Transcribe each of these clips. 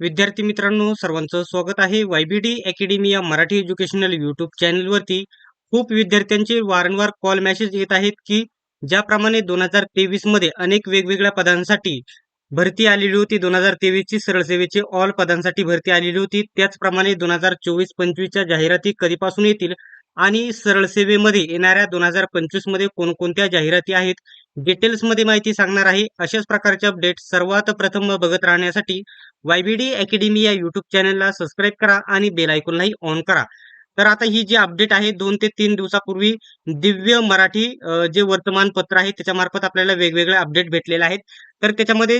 विद्यार्थी मित्रांनो सर्वांचं स्वागत आहे. वायबीडी अकॅडमी या मराठी एज्युकेशनल युट्यूब चॅनलवरती खूप विद्यार्थ्यांचे वारंवार कॉल मेसेज येत आहेत की ज्याप्रमाणे दोन हजार तेवीसमध्ये अनेक वेगवेगळ्या पदांसाठी भरती आलेली होती. दोन हजार तेवीस ची सरळ सेवेची ऑल पदांसाठी भरती आलेली होती. त्याचप्रमाणे दोन हजार चोवीस पंचवीसच्या जाहिराती कधीपासून येतील आणि सरळ सेवेमध्ये येणाऱ्या दोन हजार पंचवीसमध्ये कोणकोणत्या जाहिराती आहेत डिटेल्समध्ये माहिती सांगणार आहे. अशाच प्रकारचे अपडेट सर्वात प्रथम बघत राहण्यासाठी वायबीडी अकॅडमी या युट्यूब चॅनलला सबस्क्राईब करा आणि बेल आयकॉनलाही ऑन करा. तर आता ही जी अपडेट आहे दोन ते तीन दिवसापूर्वी दिव्य मराठी जे वर्तमानपत्र आहे त्याच्यामार्फत आपल्याला वेगवेगळे अपडेट भेटलेले आहेत. तर त्याच्यामध्ये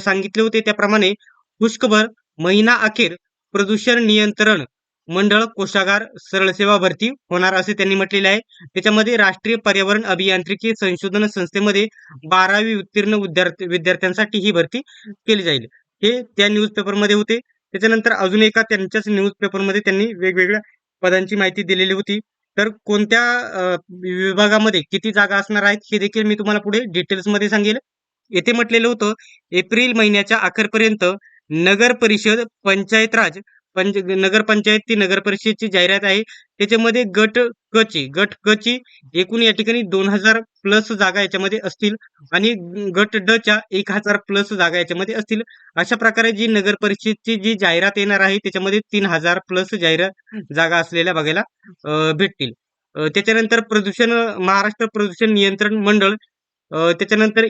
सांगितले होते त्याप्रमाणे पुष्कभर महिना अखेर प्रदूषण नियंत्रण मंडळ कोषागार सरळ सेवा भरती होणार असे त्यांनी म्हटलेले आहे. त्याच्यामध्ये राष्ट्रीय पर्यावरण अभियांत्रिकी संशोधन संस्थेमध्ये बारावी उत्तीर्ण विद्यार्थी विद्यार्थ्यांसाठी ही भरती केली जाईल. हे त्या न्यूजपेपरमध्ये होते. त्याच्यानंतर अजून एका त्यांच्याच न्यूजपेपरमध्ये त्यांनी वेगवेगळ्या पदांची माहिती दिलेली होती. तर कोणत्या विभागामध्ये किती जागा असणार आहेत हे देखील मी तुम्हाला पुढे डिटेल्समध्ये सांगेल. येथे म्हटलेलं होतं एप्रिल महिन्याच्या अखेरपर्यंत नगर परिषद पंचायत राज पंच नगरपंचायत ती नगर परिषदची जाहिरात आहे. त्याच्यामध्ये गट गची गट गची एकूण या ठिकाणी दोन हजार प्लस जागा याच्यामध्ये असतील आणि गट ड च्या एक हजार प्लस जागा याच्यामध्ये असतील. अशा प्रकारे जी नगर परिषदची जी जाहिरात येणार आहे त्याच्यामध्ये तीन हजार प्लस जाहिरात जागा असलेल्या बघायला भेटतील. त्याच्यानंतर प्रदूषण महाराष्ट्र प्रदूषण नियंत्रण मंडळ त्याच्यानंतर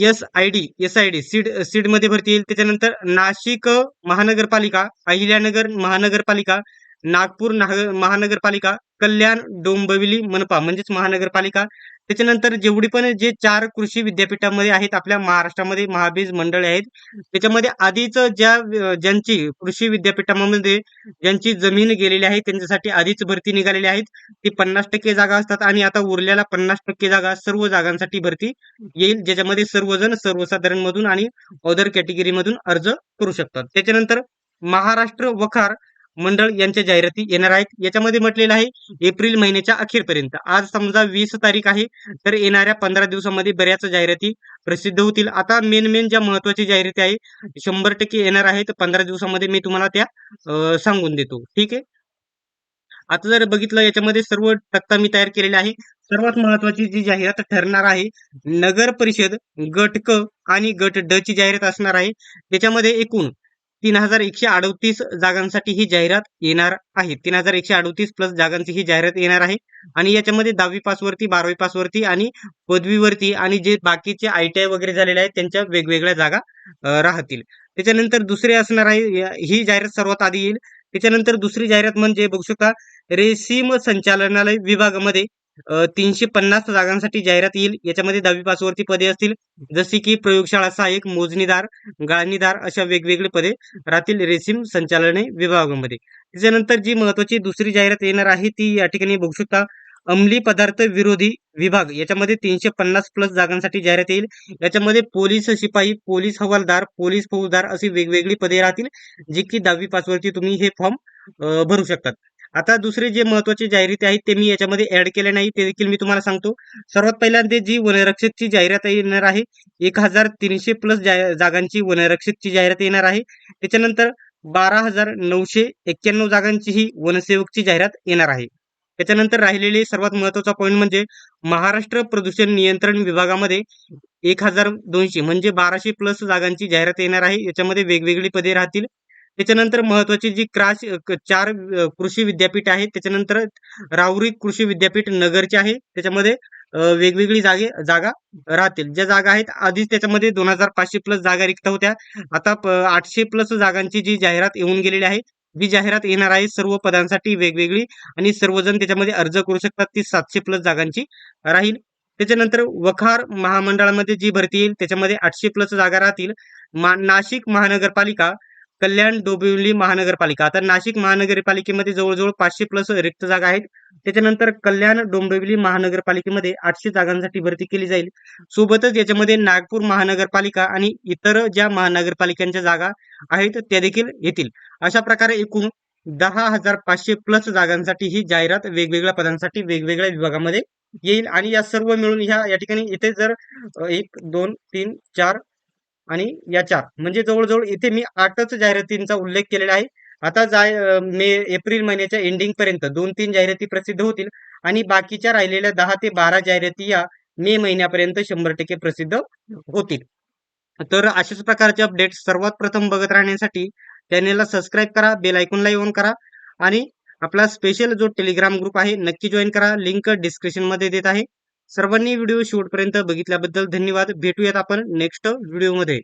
S I D S I D seed सीडमध्ये भरती येईल. त्याच्यानंतर नाशिक महानगरपालिका अहिल्यानगर महानगरपालिका नागपूर नाग- महानगरपालिका कल्याण डोंबिवली मनपा म्हणजेच महानगरपालिका. त्याच्यानंतर जेवढी पण जे चार कृषी विद्यापीठामध्ये आहेत आपल्या महाराष्ट्रामध्ये महाबीज मंडळे आहेत त्याच्यामध्ये आधीच ज्या ज्यांची कृषी विद्यापीठामध्ये ज्यांची जमीन गेलेली आहे त्यांच्यासाठी आधीच भरती निघालेली आहेत. ती पन्नास टक्के जागा असतात आणि आता उरलेल्या पन्नास टक्के जागा सर्व जागांसाठी भरती येईल ज्याच्यामध्ये सर्वजण सर्वसाधारण मधून आणि अदर कॅटेगरी मधून अर्ज करू शकतात. त्याच्यानंतर महाराष्ट्र वखार मंडळ यांच्या जाहिराती येणार आहेत. याच्यामध्ये म्हटलेलं आहे एप्रिल महिन्याच्या अखेरपर्यंत. आज समजा वीस तारीख आहे तर येणाऱ्या पंधरा दिवसामध्ये बऱ्याच जाहिराती प्रसिद्ध होतील. आता मेन मेन ज्या महत्वाची जाहिराती आहे शंभर टक्के येणार आहेत. पंधरा दिवसामध्ये मी तुम्हाला त्या सांगून देतो. ठीक आहे? आता जर बघितलं याच्यामध्ये सर्व तक्ता मी तयार केलेला आहे. सर्वात महत्वाची जी जाहिरात ठरणार आहे नगर परिषद गट क आणि गट ड ची जाहिरात असणार आहे. त्याच्यामध्ये एकूण तीन हजार एकशे अडतीस जागांसाठी ही जाहिरात येणार आहे. तीन हजार एकशे अडतीस प्लस जागांची ही जाहिरात येणार आहे. आणि याच्यामध्ये दहावी पासवरती बारावी पासवरती आणि पदवीवरती आणि जे बाकीचे आय टी आय वगैरे झालेले आहेत त्यांच्या वेगवेगळ्या जागा राहतील. त्याच्यानंतर दुसरे असणार आहे ही जाहिरात सर्वात आधी येईल. त्याच्यानंतर दुसरी जाहिरात म्हणजे बघू शकता रेशीम संचालनालय विभागामध्ये तीनशे पन्नास जागांसाठी जाहिरात येईल. याच्यामध्ये दहावी पास वरती पदे असतील. जसे की प्रयोगशाळा सहाय्यक मोजणीदार गाळणीदार अशा वेगवेगळे पदे राहतील रेशीम संचालने विभागामध्ये. त्याच्यानंतर जी महत्वाची दुसरी जाहिरात येणार आहे ती या ठिकाणी बघू शकता. अंमली पदार्थ विरोधी विभाग. याच्यामध्ये तीनशे पन्नास प्लस जागांसाठी जाहिरात येईल. याच्यामध्ये पोलीस शिपाई पोलीस हवालदार पोलीस फौजदार अशी वेगवेगळी पदे राहतील जी की दहावी पासवरती तुम्ही हे फॉर्म भरू शकतात. आता दुसरे जे महत्त्वाचे जाहिराती आहेत ते मी याच्यामध्ये ऍड केले नाही ते देखील मी तुम्हाला सांगतो. सर्वात पहिल्यांदा जी वनरक्षकची जाहिरात येणार आहे एक हजार तीनशे प्लस जागांची वनरक्षकची जाहिरात येणार आहे. त्याच्यानंतर बारा हजार नऊशे एक्क्याण्णव जागांची ही वनसेवकची जाहिरात येणार आहे. त्याच्यानंतर राहिलेले सर्वात महत्त्वाचा पॉईंट म्हणजे महाराष्ट्र प्रदूषण नियंत्रण विभागामध्ये एक हजार दोनशे म्हणजे बाराशे प्लस जागांची जाहिरात येणार आहे. याच्यामध्ये वेगवेगळी पदे राहतील. त्याच्यानंतर महत्वाची जी क्राश चार कृषी विद्यापीठ आहेत त्याच्यानंतर राहुरी कृषी विद्यापीठ नगरचे आहे त्याच्यामध्ये वेगवेगळी जागे जागा राहतील. ज्या जागा आहेत आधीच त्याच्यामध्ये दोन हजार पाचशे प्लस जागा रिक्त होत्या. आता आठशे प्लस जागांची जी जाहिरात येऊन गेलेली आहे जी जाहिरात येणार आहे सर्व पदांसाठी वेगवेगळी आणि सर्वजण त्याच्यामध्ये अर्ज करू शकतात ती सातशे प्लस जागांची राहील. त्याच्यानंतर वखार महामंडळामध्ये जी भरती येईल त्याच्यामध्ये आठशे प्लस जागा राहतील. मा- नाशिक महानगरपालिका कल्याण डोंबिवली महानगरपालिका. आता नाशिक महानगरपालिकेमध्ये जवळजवळ पाचशे प्लस रिक्त जागा आहेत. त्याच्यानंतर कल्याण डोंबिवली महानगरपालिकेमध्ये आठशे जागांसाठी भरती केली जाईल. सोबतच याच्यामध्ये नागपूर महानगरपालिका आणि इतर ज्या महानगरपालिकांच्या जागा आहेत त्या देखील येतील. अशा प्रकारे एकूण दहा हजार पाचशे प्लस जागांसाठी ही जाहिरात वेगवेगळ्या पदांसाठी वेगवेगळ्या विभागामध्ये येईल. आणि या सर्व मिळून ह्या या ठिकाणी इथे जर एक दोन तीन चार आणि या चार म्हणजे जवळजवळ इथे मी आठच जाहिरातींचा उल्लेख केलेला आहे. आता जाय मे एप्रिल महिन्याच्या एंडिंग पर्यंत दोन तीन जाहिराती प्रसिद्ध होतील आणि बाकीच्या राहिलेल्या दहा ते बारा जाहिराती या मे महिन्यापर्यंत शंभर टक्के प्रसिद्ध होतील. तर अशाच प्रकारचे अपडेट सर्वात प्रथम बघत राहण्यासाठी चॅनेलला सबस्क्राईब करा बेल आयकॉनला ऑन करा आणि आपला स्पेशल जो टेलिग्राम ग्रुप आहे नक्की जॉईन करा. लिंक डिस्क्रिप्शनमध्ये देत आहे. सर्वांनी व्हिडिओ शेवटपर्यंत बघितल्याबद्दल धन्यवाद. भेटूयात आपण नेक्स्ट व्हिडिओमध्ये